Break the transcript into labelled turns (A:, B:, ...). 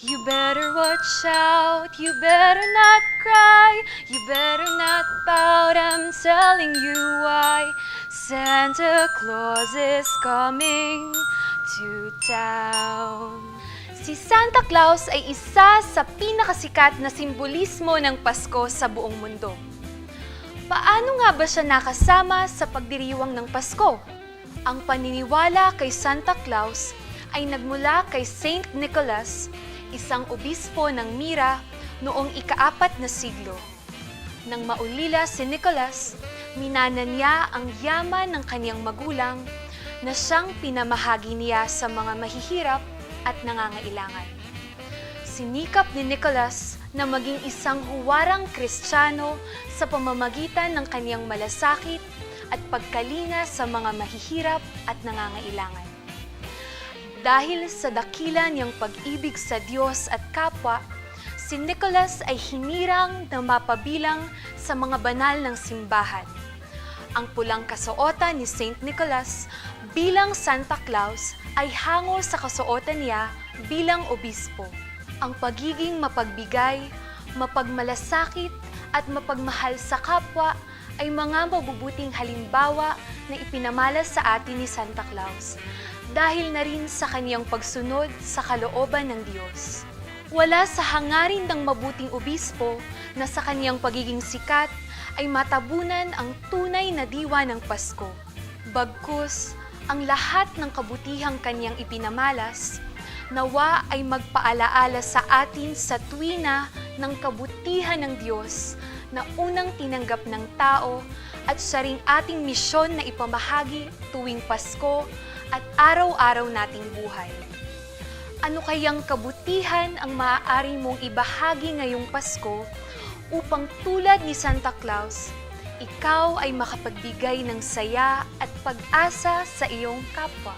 A: You better watch out, you better not cry, you better not pout, I'm telling you why. Santa Claus is coming to town. Si Santa Claus ay isa sa pinakasikat na simbolismo ng Pasko sa buong mundo. Paano nga ba siya nakasama sa pagdiriwang ng Pasko? Ang paniniwala kay Santa Claus ay nagmula kay Saint Nicholas, isang obispo ng Mira noong ikaapat na siglo. Nang maulila si Nicholas, minana niya ang yaman ng kanyang magulang na siyang pinamahagi niya sa mga mahihirap at nangangailangan. Sinikap ni Nicholas na maging isang huwarang kristyano sa pamamagitan ng kanyang malasakit at pagkalinga sa mga mahihirap at nangangailangan. Dahil sa dakila niyang pag-ibig sa Diyos at kapwa, si Nicholas ay hinirang na mapabilang sa mga banal ng simbahan. Ang pulang kasuotan ni Saint Nicholas bilang Santa Claus ay hango sa kasuotan niya bilang obispo. Ang pagiging mapagbigay, mapagmalasakit at mapagmahal sa kapwa ay mga mabubuting halimbawa na ipinamalas sa atin ni Santa Claus dahil na rin sa kaniyang pagsunod sa kalooban ng Diyos. Wala sa hangarin ng mabuting obispo na sa kaniyang pagiging sikat ay matabunan ang tunay na diwa ng Pasko. Bagkus, ang lahat ng kabutihang kaniyang ipinamalas, nawa ay magpaalaala sa atin sa tuwina ng kabutihan ng Diyos na unang tinanggap ng tao at siya ring ating misyon na ipamahagi tuwing Pasko at araw-araw nating buhay. Ano kayang kabutihan ang maaari mong ibahagi ngayong Pasko upang tulad ni Santa Claus, ikaw ay makapagbigay ng saya at pag-asa sa iyong kapwa?